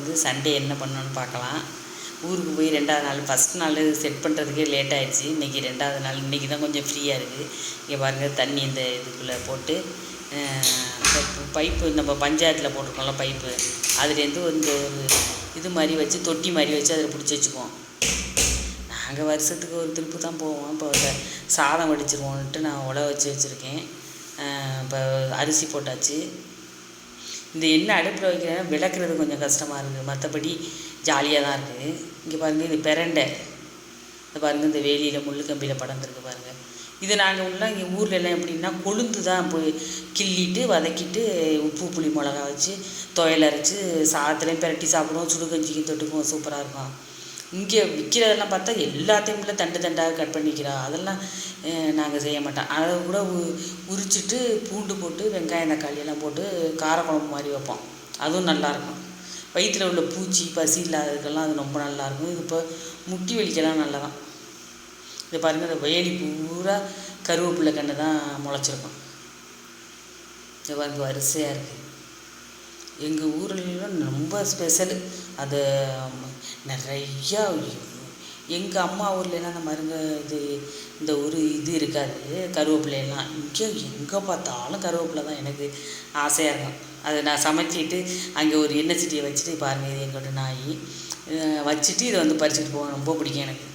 வந்து சண்டே என்ன பண்ணணும்னு பார்க்கலாம். ஊருக்கு போய் ரெண்டாவது நாள் ஃபஸ்ட் நாள் செட் பண்ணுறதுக்கே லேட் ஆயிடுச்சு. இன்றைக்கி ரெண்டாவது நாள் இன்றைக்கி தான் கொஞ்சம் ஃப்ரீயாக இருக்குது இங்கே பாருங்கள் தண்ணி இந்த இதுக்குள்ளே போட்டு பைப்பு நம்ம பஞ்சாயத்தில் போட்டிருக்கோம்ல பைப்பு அதுலேருந்து இந்த ஒரு இது மாதிரி வச்சு தொட்டி மாதிரி வச்சு அதில் பிடிச்சி வச்சுக்குவோம். நாங்கள் வருஷத்துக்கு ஒரு திருப்பு தான் போவோம். இப்போ சாதம் வடிச்சிருவோன்ட்டு நான் உழ வச்சு வச்சுருக்கேன். இப்போ அரிசி போட்டாச்சு. இந்த எண்ணெய் அடுப்பில் வைக்கிறேன் விளக்குறது கொஞ்சம் கஷ்டமாக இருக்குது மற்றபடி ஜாலியாக தான் இருக்குது இங்கே பாருங்கள் இது பிரண்டை. இந்த பாருங்கள் இந்த வேலியில் முள்ளு கம்பியில் படர்ந்துருக்கு பாருங்கள் இது நாங்கள் உள்ள இங்கே ஊரில் எல்லாம் எப்படின்னா கொழுந்து தான் போய் கிள்ளிட்டு வதக்கிட்டு உப்பு புளி மிளகா வச்சு துவையல் அரைச்சி சாதத்துலேயும் பிரட்டி சாப்பிடுவோம். சுடுகஞ்சிக்கும் தொட்டுக்குவோம். சூப்பராக இருக்கும். இங்கே விற்கிறதெல்லாம் பார்த்தா எல்லாத்தையும் உள்ள தண்டு தண்டாக கட் பண்ணிக்கிறா. அதெல்லாம் நாங்கள் செய்ய மாட்டோம். அதை கூட உ- உரிச்சிட்டு பூண்டு போட்டு வெங்காயம் தக்காளியெல்லாம் போட்டு காரக்குழம்பு மாதிரி வைப்போம். அதுவும் நல்லாயிருக்கும் வயிற்றில் உள்ள பூச்சி பசி இல்லாததுக்கெல்லாம் அது ரொம்ப நல்லாயிருக்கும் இது இப்போ முட்டி வலிக்கெல்லாம் நல்லதான். இது பாருங்கள் இந்த வேலி பூரா கருவேப்பிலை கன்று தான் முளைச்சிருக்கும். இது பாருங்க வரிசையாக இருக்குது எங்கள் ஊரில் ரொம்ப ஸ்பெஷல் அது நிறையா எங்கள் அம்மா ஊர்லலாம் அந்த மருங்க இது இந்த ஒரு இது இருக்காது கருவேப்பிலையெல்லாம் இங்கே எங்கே பார்த்தாலும் கருவேப்பிலை தான் எனக்கு ஆசையாக இருக்கும். அதை நான் சமைச்சிட்டு அங்கே ஒரு எண்ணெய் சட்டியை வச்சுட்டு பாருங்கள் இது எங்களோட நாய். வச்சுட்டு இதை வந்து பறிச்சுட்டு போவேன். ரொம்ப பிடிக்கும் எனக்கு.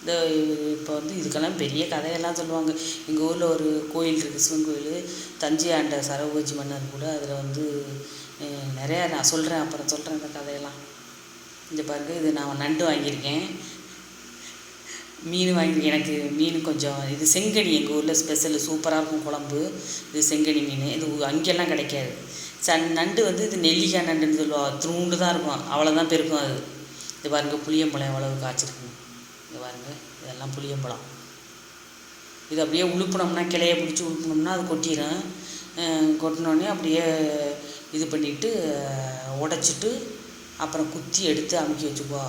இந்த இப்போ வந்து இதுக்கெல்லாம் பெரிய கதையெல்லாம் சொல்லுவாங்க. எங்கள் ஊரில் ஒரு கோயில் இருக்குது சிவன் கோயில். தஞ்சை ஆண்ட சரபோஜி மன்னர் கூட அதில் வந்து நிறையா நான் சொல்கிறேன் அப்புறம் சொல்கிறேன் இந்த கதையெல்லாம். இந்த பாருங்க இது நான் நண்டு வாங்கியிருக்கேன். மீன் வாங்கி எனக்கு மீன் கொஞ்சம் இது செங்கனி எங்கள் ஊரில் ஸ்பெஷல் சூப்பராக இருக்கும் குழம்பு. இது செங்கனி மீன். இது அங்கெல்லாம் கிடைக்காது. ச நண்டு வந்து இது நெல்லிக்காய் நண்டுன்னு சொல்லுவாள் த்ரூண்டு தான் இருக்கும். அவ்வளோதான் பெருக்கும் அது. இது பாருங்க புளியம்பழம் எவ்வளவு காய்ச்சிருக்குங்க இது பாருங்க இதெல்லாம் புளியம்பழம். இது அப்படியே உழுப்புனோம்னா கிளைய பிடிச்சி உழுப்புனோம்னா அது கொட்டிடும் கொட்டினோடனே அப்படியே இது பண்ணிவிட்டு உடச்சிட்டு அப்புறம் குத்தி எடுத்து அமுக்கி வச்சுக்குவா.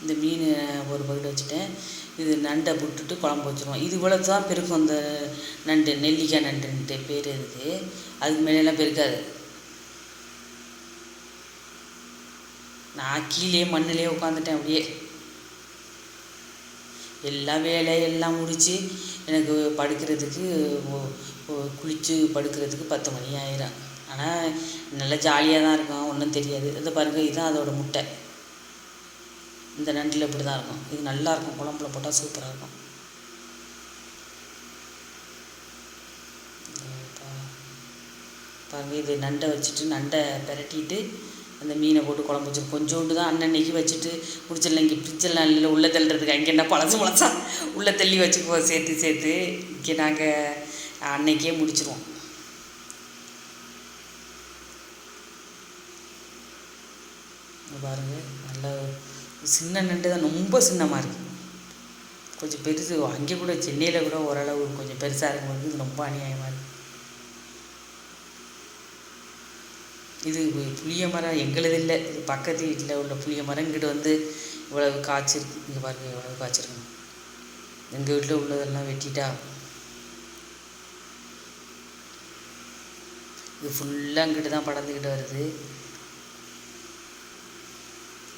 இந்த மீன் ஒரு பக்கெட் வச்சுட்டேன். இது நண்டை விட்டுட்டு குழம்பு வச்சுருவோம். இது இவ்வளோ தான் பெருக்கும் அந்த நண்டு நெல்லிக்காய் நண்டுன்ட்டு பேர் இருக்குது அதுக்கு மேலெல்லாம் பெருக்காது. நான் கீழே மண்ணிலே உட்காந்துட்டேன் அப்படியே. எல்லா வேலையெல்லாம் முடித்து எனக்கு படுக்கிறதுக்கு குளித்து படுக்கிறதுக்கு பத்து மணி ஆயிரும். ஆனால் நல்லா ஜாலியாக தான் இருக்கும். ஒன்றும் தெரியாது. இந்த பாருங்கள் இதுதான் அதோடய முட்டை. இந்த நண்டில் இப்படி தான் இருக்கும். இது நல்லாயிருக்கும் குழம்புல போட்டால் சூப்பராக இருக்கும். பாருங்க இது நண்டை வச்சுட்டு நண்டை பெரட்டிட்டு அந்த மீனை போட்டு குழம்பு வச்சு கொஞ்சோண்டு தான் அன்னன்னைக்கு வச்சுட்டு முடிச்சிடலாம் இங்கே ஃப்ரிட்ஜெல்லாம் இல்லை உள்ளே தள்ளுறதுக்கு. அங்கே என்ன பழசு பழசா உள்ளே தள்ளி வச்சுக்குவோம் சேர்த்து சேர்த்து. இங்கே நாங்கள் அன்னைக்கே முடிச்சிருவோம். இங்க பாருங்க நல்ல சின்ன நண்டு தான் ரொம்ப சின்னமாக இருக்குது கொஞ்சம் பெருசு அங்கே கூட சென்னையில் கூட ஓரளவு கொஞ்சம் பெருசாக இருக்கும்போது இது ரொம்ப அநியாயமாக இருக்குது இது புளிய மரம் எங்களுது இல்லை இது பக்கத்து வீட்டில் உள்ள புளிய மரம் இங்கிட்டு வந்து இவ்வளவு காய்ச்சிருக்கு. இங்கே பாருங்க இவ்வளவு காய்ச்சிருக்கணும் எங்கள் வீட்டில் உள்ளதெல்லாம் வெட்டிட்டா இது ஃபுல்லாக அங்கிட்டு தான் படர்ந்துக்கிட்டு வருது.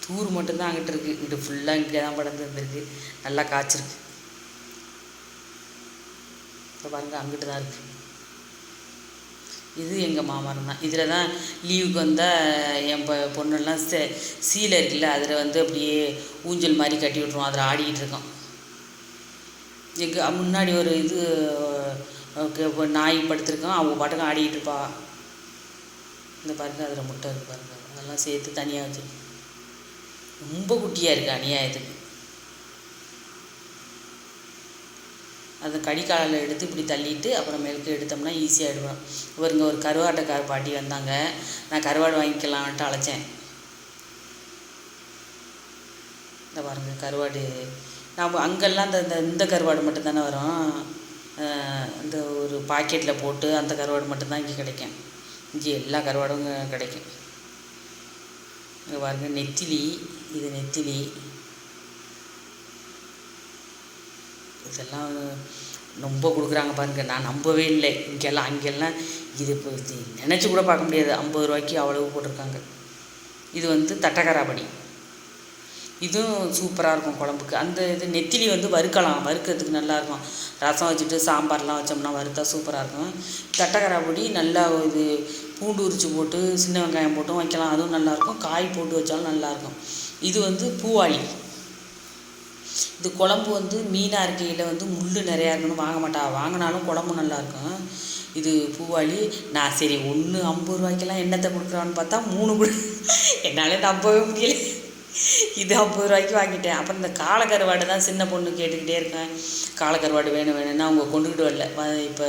தூர் மட்டும்தான் அங்கிட்டு இருக்குது இங்கிட்டு ஃபுல்லாக இங்கே தான் படர்ந்து வந்திருக்கு. நல்லா காய்ச்சிருக்கு. இப்போ பாருங்கள் அங்கிட்டு தான் இருக்குது இது எங்கள் மாமரம் தான். இதில் தான் லீவுக்கு வந்தால் என் பொ பொண்ணெல்லாம் சே சீலை இருக்குல்ல அதில் வந்து அப்படியே ஊஞ்சல் மாதிரி கட்டி விட்ருவோம் அதில் ஆடிக்கிட்டு இருக்கோம். எங்கள் முன்னாடி ஒரு இது நாய் படுத்திருக்கோம் அவங்க பாட்டுக்கு ஆடிக்கிட்டு இருப்பா. இந்த பாருங்கள் அதில் முட்டை இருக்குது பாருங்கள் அதெல்லாம் சேர்த்து தனியாக வச்சு ரொம்ப குட்டியாக இருக்குது அநியாயத்துக்கு. அந்த கடிக்காலில் எடுத்து இப்படி தள்ளிட்டு அப்புறம் மேலுக்கு எடுத்தோம்னா ஈஸியாக எடுக்கணும் இவருங்க ஒரு கருவாட்டைக்கார் பாட்டி வந்தாங்க. நான் கருவாடு வாங்கிக்கலான்ட்டு அழைச்சேன். இந்த பாருங்கள் கருவாடு. நாம் அங்கெல்லாம் இந்த இந்த இந்த கருவாடு மட்டும்தானே வரும். இந்த ஒரு பாக்கெட்டில் போட்டு அந்த கருவாடு மட்டும்தான் இங்கே கிடைக்கும். இஞ்சி எல்லா கருவாடும் கிடைக்கும். இங்கே பாருங்க நெத்திலி இது நெத்திலி. இதெல்லாம் ரொம்ப கொடுக்குறாங்க பாருங்கள் நான் நம்பவே இல்லை. இங்கெல்லாம் அங்கெல்லாம் இது இப்போ நினச்சி கூட பார்க்க முடியாது. ஐம்பது ரூபாய்க்கு அவ்வளவு போட்டிருக்காங்க. இது வந்து தட்டக்கராபடி இதுவும் சூப்பராக இருக்கும் குழம்புக்கு. அந்த இது நெத்திலி வந்து வறுக்கலாம். வறுக்கிறதுக்கு நல்லாயிருக்கும் ரசம் வச்சுட்டு சாம்பார்லாம் வச்சோம்னா வறுத்தா சூப்பராக இருக்கும். தட்டக்கராபடி நல்லா இது பூண்டு உரித்து போட்டு சின்ன வெங்காயம் போட்டும் வைக்கலாம். அதுவும் நல்லாயிருக்கும் காய் போட்டு வச்சாலும் நல்லாயிருக்கும் இது வந்து பூவாளி. இது குழம்பு வந்து மீனாக இருக்கையில் வந்து முள் நிறையா இருக்குன்னு வாங்க மாட்டா. வாங்கினாலும் குழம்பு நல்லாயிருக்கும் இது பூவாளி. நான் சரி ஒன்று ஐம்பது ரூபாய்க்கெல்லாம் என்னத்தை கொடுக்குறான்னு பார்த்தா மூணு கூட. என்னால் நம்பவே முடியல. இது ஐம்பது ரூபாய்க்கு வாங்கிட்டேன். அப்புறம் இந்த காலக்கருவாடு தான் சின்ன பொண்ணு கேட்டுக்கிட்டே இருக்கேன் காலக்கருவாடு வேணும் வேணும்னா அவங்க கொண்டுக்கிட்டு வரல. இப்போ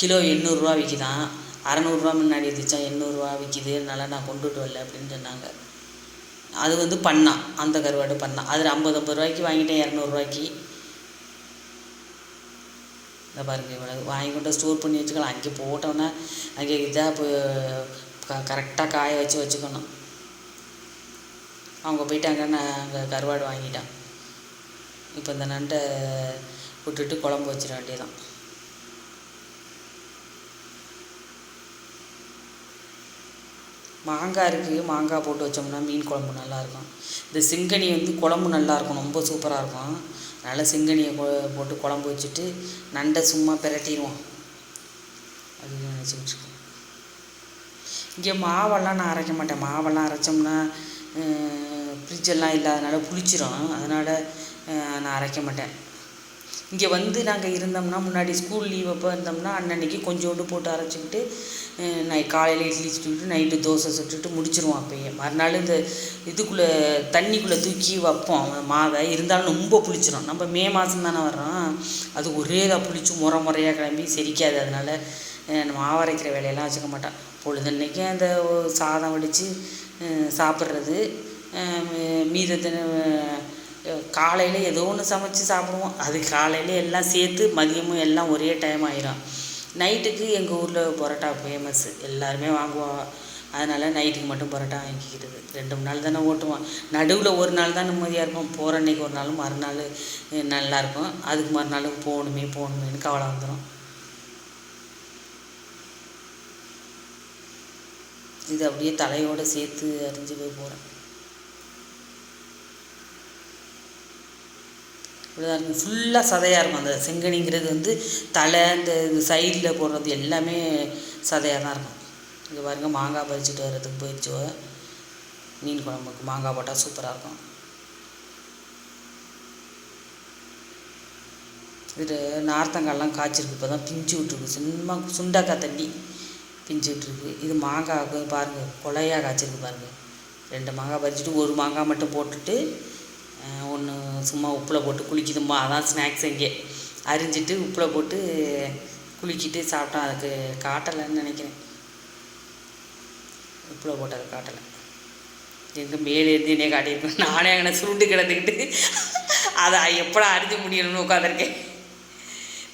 கிலோ எண்ணூறுரூவா விற்கிதான் அறநூறுரூவா முன்னாடி இருந்துச்சா? எண்ணூறுரூவா விற்கிது அதனால் நான் கொண்டுட்டு வரல அப்படின்னு சொன்னாங்க. அது வந்து பண்ணான் அந்த கருவாடு பண்ணான் அதில் ஐம்பது ஐம்பது ரூபாய்க்கு வாங்கிட்டேன் இரநூறுவாய்க்கு இந்த பாருங்க இவ்வளவு. வாங்கி கொண்டு ஸ்டோர் பண்ணி வச்சுக்கலாம். அங்கே போட்டோன்னா அங்கே இதாக இப்போ க கரெக்டாக காய வச்சு வச்சுக்கணும். அவங்க போயிட்டாங்க நான் அங்கே கருவாடு வாங்கிட்டான். இப்போ இந்த நண்டை விட்டுட்டு குழம்பு வச்சிட வேண்டியதான் மாங்காய் இருக்குது மாங்காய் போட்டு வச்சோம்னா மீன் குழம்பு நல்லாயிருக்கும். இந்த சிங்கனி வந்து குழம்பு நல்லாயிருக்கும் ரொம்ப சூப்பராக இருக்கும். அதனால் சிங்கனியை கொ- போட்டு குழம்பு வச்சுட்டு நண்டை சும்மா பிரட்டிடுவோம். அப்படின்னு நினச்சிக்கிட்டு இருக்கோம் இங்கே மாவெல்லாம் நான் அரைக்க மாட்டேன். மாவெல்லாம் அரைச்சோம்னா ஃப்ரிட்ஜெல்லாம் இல்லாதனால புளிச்சிரும். அதனால் நான் அரைக்க மாட்டேன். இங்கே வந்து நாங்கள் இருந்தோம்னா முன்னாடி ஸ்கூல் லீவ் அப்போ இருந்தோம்னா அன்னன்னைக்கு கொஞ்சோண்டு போட்டு அரைச்சிக்கிட்டு நை காலையில் இட்லி சுட்டுக்கிட்டு நைட்டு தோசை சுட்டுட்டு முடிச்சிருவோம் அப்பயே. மறுநாள் இந்த இதுக்குள்ளே தண்ணிக்குள்ளே தூக்கி வைப்போம். மாவை. இருந்தாலும் ரொம்ப புளிச்சிரும். நம்ம மே மாதம் தானே வர்றோம். அது ஒரே இதாக புளிச்சு முறை முறையாக கிளம்பி செரிக்காது. அதனால் நம்ம மாவு அரைக்கிற வேலையெல்லாம் வச்சுக்க மாட்டேன். பொழுதன்னைக்கு அந்த சாதம் வடித்து சாப்பிட்றது மீதத்தின காலையில் ஏதோ ஒன்று சமைச்சு சாப்பிடுவோம். அது காலையில் எல்லாம் சேர்த்து மதியமும் எல்லாம் ஒரே டைம் ஆயிரும். நைட்டுக்கு எங்கள் ஊரில் பரோட்டா ஃபேமஸ்ஸு எல்லாருமே வாங்குவோம் அதனால் நைட்டுக்கு மட்டும் பரோட்டா வாங்கிக்கிறது. ரெண்டு மூணு நாள் தானே ஓட்டுவோம். நடுவில் ஒரு நாள் தான் நிம்மதியாக இருப்போம். போகிற அன்னைக்கு ஒரு நாள் மறுநாள் நல்லாயிருக்கும் அதுக்கு மறுநாள் போகணுமே போகணுமேனு கவலை வந்துடும் இது அப்படியே தலையோடு சேர்த்து அறிஞ்சு போய் போகிறேன் இப்படிதான் இருக்கும் ஃபுல்லாக சதையாக இருக்கும். அந்த செங்கனிங்கிறது வந்து தலை இந்த சைடில் போடுறது எல்லாமே சதையாக தான் இருக்கும். இங்கே பாருங்க மாங்காய் பறிச்சுட்டு வர்றதுக்கு போயிடுச்சு. மீன் குழம்புக்கு மாங்காய் போட்டால் சூப்பராக இருக்கும். இது நார்த்தங்காய்லாம் காய்ச்சிருக்கு. இப்போ தான் பிஞ்சு விட்ருக்கு சும்மா சுண்டக்காய் தண்ணி பிஞ்சு விட்ருக்கு இது மாங்காய் பாருங்கள் கொலையாக காய்ச்சிருக்கு பாருங்கள் ரெண்டு மாங்காய் பறிச்சுட்டு ஒரு மாங்காய் மட்டும் போட்டுட்டு ஒன்று சும்மா உப்பில் போட்டு குளிக்குதும்மா அதான் ஸ்நாக்ஸ் இங்கே. அரிஞ்சிட்டு உப்பில் போட்டு குளிக்கிட்டு சாப்பிட்டோம் அதுக்கு காட்டலைன்னு நினைக்கிறேன். உப்பில் போட்டு அதை காட்டலை. எங்கே மேலே இருந்து என்னைய காட்டியிருக்கேன் நானே அங்கே சுருண்டு கிடந்துக்கிட்டு அதை எப்படா அரிஞ்சு முடியணும்னு உட்காந்துருக்கேன்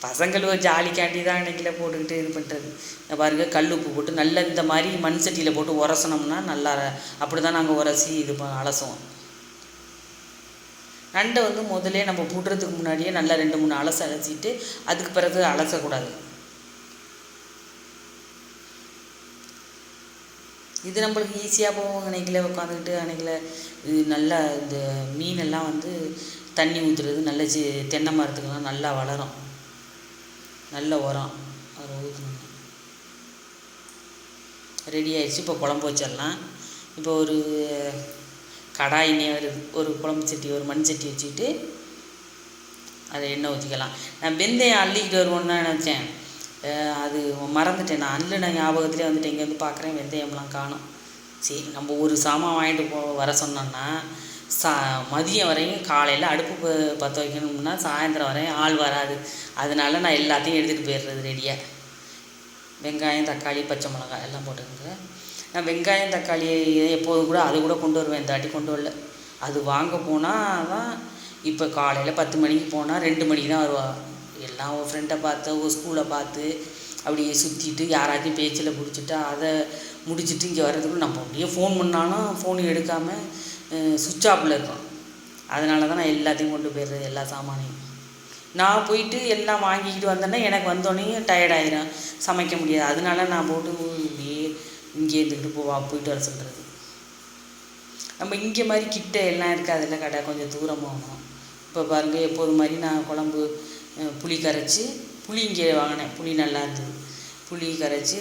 பசங்களும் ஜாலிக்காண்டி தான் அன்னைக்கில் போட்டுக்கிட்டு இது பண்ணுறது இந்த பாருங்க கல் உப்பு போட்டு நல்ல இந்த மாதிரி மண் சட்டியில் போட்டு உரசனோம்னா நல்லா அப்படி தான் நாங்கள் உரசி இது ப- அலசுவோம். நண்டை வந்து முதல்ல நம்ம புடுறதுக்கு முன்னாடியே நல்லா ரெண்டு மூணு அலச அலசிட்டு அதுக்கு பிறகு அலசக்கூடாது. இது நம்மளுக்கு ஈஸியாக போகும். அன்னைக்கில் உட்காந்துக்கிட்டு அன்னைக்கில் இது நல்லா இந்த மீனெல்லாம் வந்து தண்ணி ஊற்றுறது நல்ல சி தென்னை மரத்துக்கெல்லாம் நல்லா வளரும். நல்ல உரம். அதை ஊற்றணும் ரெடி ஆயிடுச்சு. இப்போ குழம்பு வச்சிடலாம். இப்போ ஒரு கடாய் ஒரு ஒரு குழம்பு சட்டி ஒரு மண் சட்டி வச்சுக்கிட்டு அதில் எண்ணெய் ஊற்றிக்கலாம் நான் வெந்தயம் அள்ளிக்கிட்டு வருவோன்னு தான் நினச்சேன். அது மறந்துட்டேன். நான் அள்ளின ஞாபகத்துலேயே வந்துட்டு இங்கே வந்து பார்க்குறேன் வெந்தயம்லாம் காணும். சரி நம்ம ஒரு சாமான் வாங்கிட்டு போ வர சொன்னோன்னா சா மதியம் வரையும் காலையில் அடுப்பு ப- பற்ற வைக்கணும்னா சாயந்தரம் வரையும் ஆள் வராது. அதனால நான் எல்லாத்தையும் எடுத்துகிட்டு போயிடுறது ரெடியாக வெங்காயம் தக்காளி பச்சை மிளகாய் எல்லாம் போட்டுக்கோங்க. நான் வெங்காயம் தக்காளி எப்போதும் கூட அது கூட கொண்டு வருவேன் இந்த வாட்டி கொண்டு வரல. அது வாங்க போனால் தான் இப்போ காலையில் பத்து மணிக்கு போனால் ரெண்டு மணிக்கு தான் வருவா. எல்லாம் ஒரு ஃப்ரெண்டை பார்த்து ஒரு ஸ்கூலை பார்த்து அப்படியே சுற்றிட்டு யாராச்சும் பேச்சில் பிடிச்சிட்டு அதை முடிச்சுட்டு இங்கே வர்றதுக்குள்ள நம்ம அப்படியே ஃபோன் பண்ணாலும் ஃபோன் எடுக்காமல் சுவிட்ச் ஆஃபில் இருக்கும். அதனால தான் நான் எல்லாத்தையும் கொண்டு போயிடுறது எல்லா சாமானையும். நான் போயிட்டு எல்லாம் வாங்கிக்கிட்டு வந்தேன்னா எனக்கு வந்தோடனே டயர்டாயிரும் சமைக்க முடியாது. அதனால நான் போட்டு இங்கே இருந்துக்கிட்டு போவா போயிட்டு வர சொல்கிறது நம்ம இங்கே மாதிரி கிட்ட எல்லாம் இருக்காதுல்ல கடை கொஞ்சம் தூரம் போகணும் இப்போ பாருங்கள் எப்போது மாதிரி நான் குழம்பு புளி கரைச்சி புளி இங்கே வாங்கினேன். புளி நல்லா இருந்தது. புளி கரைச்சி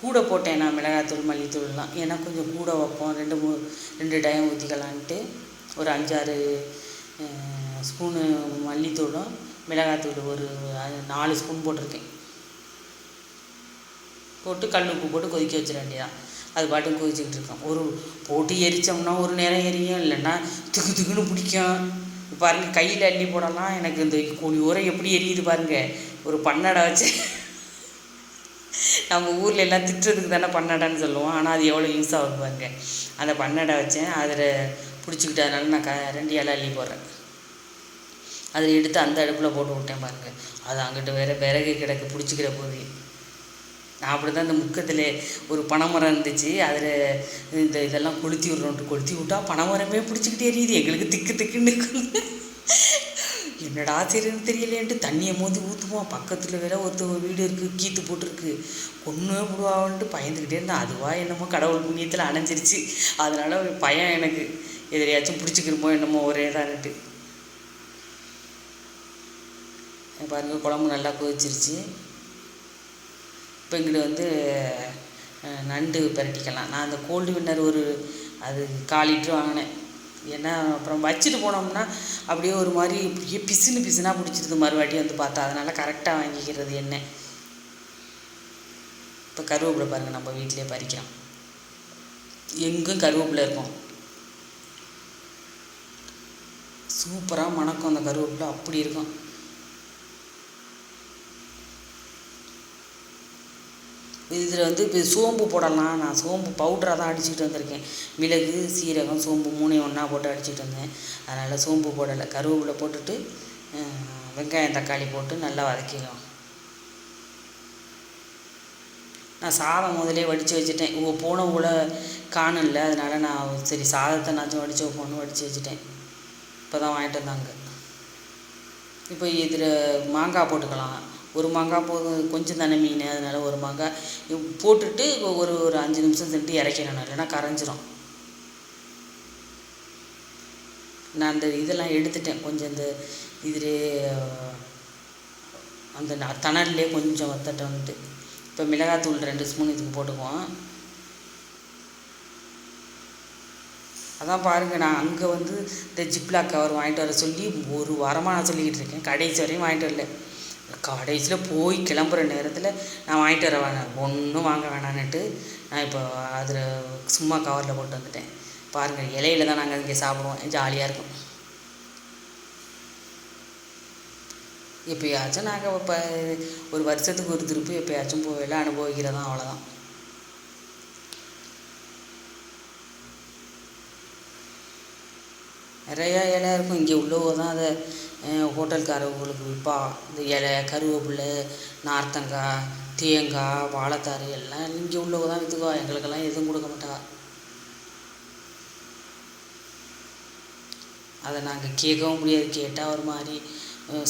கூட போட்டேன் நான் மிளகாத்தூள் மல்லித்தூள்லாம். ஏன்னா கொஞ்சம் கூட வைப்போம். ரெண்டு மூ ரெண்டு டைம் ஊற்றிக்கலான்ட்டு ஒரு அஞ்சாறு ஸ்பூனு மல்லித்தூளும் மிளகாத்தூள் ஒரு நாலு ஸ்பூன் போட்டிருக்கேன். போட்டு கல் உப்பு போட்டு கொதிக்க வச்சிட வேண்டியதான் அது பாட்டுக்கு கொதிச்சுக்கிட்டு இருக்கோம். ஒரு போட்டு எரித்தோம்னா ஒரு நேரம் எரியும் இல்லைன்னா திக்கு திக்குன்னு பிடிக்கும். பாருங்க கையில் அள்ளி போடலாம். எனக்கு இந்த கூலி உரம் எப்படி எரியுது பாருங்க. ஒரு பன்னடை வச்சு. நம்ம ஊரில் எல்லாம் திட்டுறதுக்கு தானே பன்னடைன்னு சொல்லுவோம். ஆனால் அது எவ்வளோ யூஸ் ஆகும் பாருங்க. அந்த பன்னடை வச்சேன். அதில் பிடிச்சிக்கிட்டதுனால நான் க ரெண்டு இலை அள்ளி போடுறேன். அதில் எடுத்து அந்த அடுப்பில் போட்டு விட்டேன் பாருங்க. அது அங்கிட்டு வேற விறகு கிடக்கு பிடிச்சிக்கிற போது. நான் அப்படி தான் இந்த முக்கத்தில் ஒரு பனைமரம் இருந்துச்சு. அதில் இந்த இதெல்லாம் கொளுத்தி விட்றோன்ட்டு கொளுத்தி விட்டா பனைமரமே பிடிச்சிக்கிட்டே எரியுது எங்களுக்கு திக்கு திக்குன்னு இருக்குது. என்னடா சரின்னு தெரியலேன்ட்டு தண்ணியை மோந்து ஊற்றுவோம் பக்கத்தில் வேற ஒருத்த வீடு இருக்குது கீத்து போட்டிருக்கு. கொன்று விடுவான்ட்டு பயந்துக்கிட்டே இருந்தேன். அதுவா என்னமோ கடவுள் புண்ணியத்தில் அணைஞ்சிருச்சு. அதனால ஒரு பயம் எனக்கு. எதிரையாச்சும் பிடிச்சிக்கிறமோ என்னமோ ஒரே தான்ட்டு பாருங்கள் குழம்பு நல்லா கொதிச்சிருச்சு. இப்போ இங்கிட்டு வந்து நண்டு பிரட்டிக்கலாம். நான் அந்த கோல்டு வின்னர் ஒரு அது கால் லிட்ரு வாங்கினேன். ஏன்னா அப்புறம் வச்சுட்டு போனோம்னா அப்படியே ஒரு மாதிரி அப்படியே பிசுன்னு பிசுனாக பிடிச்சிருது. மறுவாட்டி வந்து பார்த்தா அதனால் கரெக்டாக வாங்கிக்கிறது என்ன? இப்போ கருவேப்பிலை பாருங்கள் நம்ம வீட்டிலே பறிக்கிறோம். எங்கும் கருவேப்பிலை இருக்கும். சூப்பராக மணக்கும் அந்த கருவேப்பிலை அப்படி இருக்கும். இதில் வந்து இப்போ சோம்பு போடலாம். நான் சோம்பு பவுடராக தான் அடிச்சுக்கிட்டு வந்திருக்கேன். மிளகு சீரகம் சோம்பு மூணையும் ஒன்றா போட்டு அடிச்சுட்டு வந்தேன். அதனால் சோம்பு போடலை. கருவேப்பிலை போட்டுட்டு வெங்காயம் தக்காளி போட்டு நல்லா வதக்கிடுவோம் நான் சாதம் முதலே வடித்து வச்சுட்டேன். இவங்க போன கூட காணும்ல அதனால் நான் சரி சாதத்தை நாச்சும் வடித்து வைப்போன்னு வடித்து வச்சுட்டேன். இப்போ தான் வாங்கிட்டு வந்தாங்க. இப்போ இதில் மாங்காய் போட்டுக்கலாம். ஒரு மாங்காய் போதும் கொஞ்சம் தானே மீன் அதனால் ஒரு மாங்காய் போட்டுட்டு ஒரு ஒரு அஞ்சு நிமிஷம் சென்று நான் இல்லைன்னா கரைஞ்சிரும். நான் அந்த இதெல்லாம் எடுத்துட்டேன். கொஞ்சம் இந்த இதிலே அந்த ந- தணல்லே கொஞ்சம் வத்தட்டோன்ட்டு இப்போ மிளகாத்தூள் ரெண்டு ஸ்பூன் இதுக்கு போட்டுக்குவோம். அதான் பாருங்கள் நான் அங்கே வந்து இந்த ஜிப்லாக் கவர் வாங்கிட்டு வர சொல்லி ஒரு வாரமாக நான் சொல்லிக்கிட்டு இருக்கேன். கடைசி வரையும் வாங்கிட்டு வரல. கடைசியில் போய் கிளம்புற நேரத்தில் நான் வாங்கிட்டு வர வேணாம். ஒன்றும் வாங்க வேணான்னுட்டு நான் இப்போ அதில் சும்மா கவரில் போட்டு வந்துட்டேன். பாருங்கள் இலையில தான் நாங்கள் இங்கே சாப்பிடுவோம். ஜாலியாக இருக்கும். எப்பயாச்சும் நாங்கள் இப்போ ஒரு வருஷத்துக்கு ஒரு திருப்பி எப்போயாச்சும் போவேல அனுபவிக்கிறதான் அவ்வளோதான் நிறையா இலை இருக்கும். இங்கே உள்ளவங்க தான் அதை ஹோட்டல்காரவங்களுக்கு விற்பா. இந்த இலை கருவேப்பிலை நார்த்தங்காய் தேங்காய் வாழைத்தாறு எல்லாம் இங்கே உள்ளவங்க தான் விற்றுக்குவா எங்களுக்கெல்லாம் எதுவும் கொடுக்க மாட்டா. அதை நாங்கள் கேட்கவும் முடியாது. கேட்டால் ஒரு மாதிரி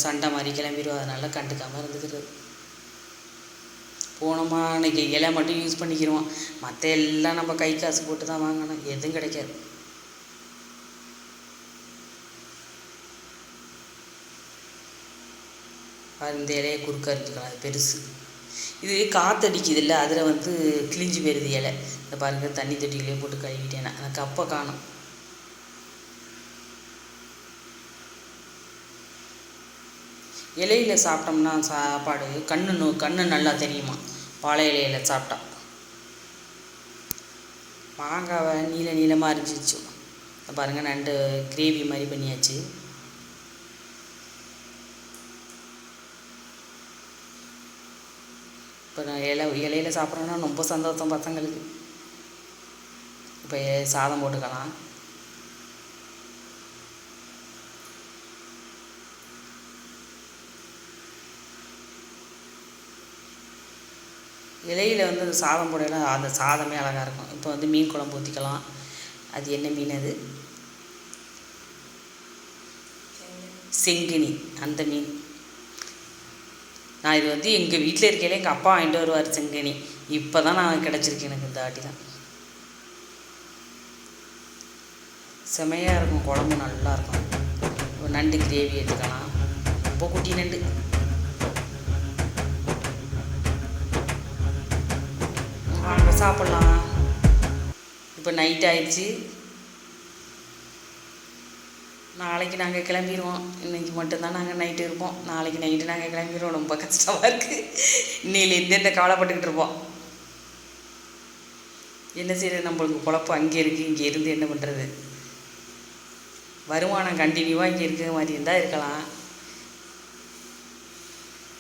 சண்டை மாதிரி கிளம்பிடுவோம் அதனால கண்டுக்காமல் இருந்துக்கிறது. போனோமா அன்றைக்கி இலை மட்டும் யூஸ் பண்ணிக்கிறோம். மற்ற எல்லாம் நம்ம கை காசு போட்டு தான் வாங்கணும். எதுவும் கிடைக்காது. இந்த இலையை குறுக்க இருந்துக்கலாம் அது பெருசு. இது காற்றடிக்குதுல்ல அதில் வந்து கிழிஞ்சு போயிருது இலை. இந்த பாருங்க தண்ணி தொட்டிகளே போட்டு கழுவிட்டேன் நான். அந்த அப்போ காணும். இலையில சாப்பிட்டோம்னா சாப்பாடு கண்ணு நோ கண்ணு நல்லா தெரியுமா? வாழை இலையில சாப்பிட்டா. மாங்காவை நீல நீளமாக அரிஞ்சிச்சு பாருங்கள் நண்டு கிரேவி மாதிரி பண்ணியாச்சு. இப்போ நான் இலை இலையில சாப்பிட்றேன்னா ரொம்ப சந்தோஷம் பசங்களுக்கு. இப்போ சாதம் போட்டுக்கலாம். இலையில வந்து அந்த சாதம் போடையில அந்த சாதமே அழகாக இருக்கும். இப்போ வந்து மீன் குழம்பு ஊற்றிக்கலாம் அது என்ன மீன் அது? செங்கினி அந்த மீன். நான் இது வந்து எங்கள் வீட்டில் இருக்கையில எங்கள் அப்பா வாங்கிட்டு வருவார் செங்கனி. இப்போ தான் நான் கிடச்சிருக்கு எனக்கு இந்த ஆட்டி தான் செமையாக இருக்கும் குழம்பு நல்லா இருக்கும். ஒரு நண்டு கிரேவி எடுத்துக்கலாம் ரொம்ப குட்டி நண்டு. வாங்க சாப்பிட்லாம். இப்போ நைட் ஆயிடுச்சு. நாளைக்கு நாங்கள் கிளம்பிடுவோம் இன்னைக்கு மட்டும்தான் நாங்கள் நைட்டு இருப்போம். நாளைக்கு நைட்டு நாங்கள் கிளம்பிடுவோம் ரொம்ப கஷ்டமாக இருக்குது இன்னையிலேருந்து இந்த கவலைப்பட்டுக்கிட்டு இருப்போம்? என்ன செய்யறது நம்மளுக்கு பொழப்பு அங்கே இருக்குது இங்கே இருந்து என்ன பண்ணுறது வருமானம் கண்டினியூவாக இங்கே இருக்கிற மாதிரி இருந்தால் இருக்கலாம்.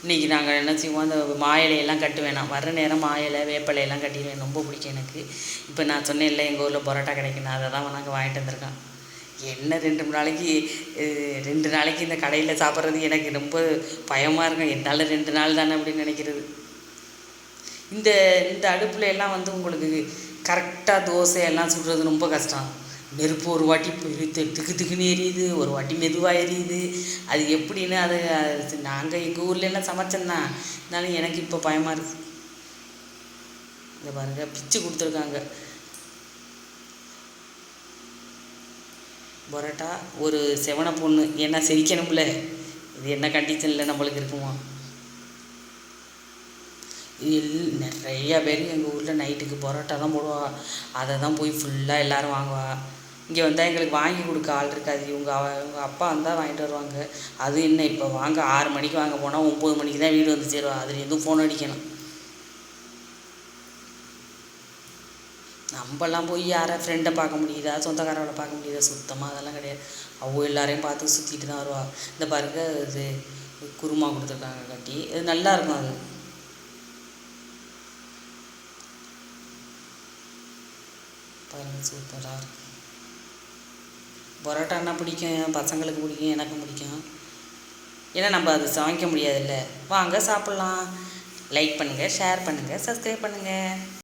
இன்றைக்கி நாங்கள் என்ன செய்வோம்? அந்த மா இலையெல்லாம் கட்டு வேணாம். வர நேரம் மா இலை வேப்ப இலையெல்லாம் கட்டிடுவேன். ரொம்ப பிடிக்கும் எனக்கு. இப்போ நான் சொன்னேன்ல எங்கள் ஊரில் பரோட்டா கிடைக்கணும் அதை தான் நாங்கள் வாங்கிட்டு வந்திருக்கோம். என்ன ரெண்டு மூணு நாளைக்கு ரெண்டு நாளைக்கு இந்த கடையில் சாப்பிட்றது எனக்கு ரொம்ப பயமாக இருக்கும். என்னால் ரெண்டு நாள் தானே அப்படின்னு நினைக்கிறது. இந்த இந்த அடுப்பில் எல்லாம் வந்து உங்களுக்கு கரெக்டாக தோசை எல்லாம் சுடுறது ரொம்ப கஷ்டம். நெருப்பு ஒரு வாட்டி பிரித்து திக்கு திக்குன்னு எரியுது ஒரு வாட்டி மெதுவாக எரியுது. அது எப்படின்னு அது நாங்கள் எங்கள் ஊர்லலாம் எல்லாம் இருந்தாலும் எனக்கு இப்போ பயமாக இருக்குது இந்த பாருங்க பிச்சு கொடுத்துருக்காங்க. பரோட்டா ஒரு செவனை பொண்ணு. ஏன்னா செரிக்கணும்ல. இது என்ன கண்டிஷனில் நம்மளுக்கு இருக்குமா? எல் நிறையா பேர் எங்கள் ஊரில் நைட்டுக்கு பரோட்டா தான் போடுவா. அதை தான் போய் ஃபுல்லாக எல்லோரும் வாங்குவா. இங்கே வந்தால் எங்களுக்கு வாங்கி கொடுக்க ஆள் இருக்காது. இவங்க அவங்க அப்பா வந்தால் வாங்கிட்டு வருவாங்க. அது என்ன இப்போ வாங்க ஆறு மணிக்கு வாங்க போனால் ஒம்பது மணிக்கு தான் வீடு வந்து சேருவா. அதுலேருந்து எதுவும் ஃபோன் அடிக்கணும். நம்மலாம் போய் யாரை ஃப்ரெண்டை பார்க்க முடியுதா? சொந்தக்காரவளை பார்க்க முடியுதா? சுத்தமாக அதெல்லாம் கிடையாது. அவ்வளோ எல்லாரையும் பார்த்து சுற்றிட்டு தான் வருவா. இந்த பாருங்க இது குருமா கொடுத்துருக்காங்க கட்டி. இது நல்லா இருக்கும் அது. பாருங்க சூப்பராக இருக்கு. பரோட்டான்னா பிடிக்கும் என் பசங்களுக்கு பிடிக்கும் எனக்கும் பிடிக்கும். ஏன்னா நம்ம அது சமைக்க முடியாதுல்ல. வாங்க சாப்பிட்லாம். லைக் பண்ணுங்கள் ஷேர் பண்ணுங்கள் சப்ஸ்கிரைப் பண்ணுங்கள்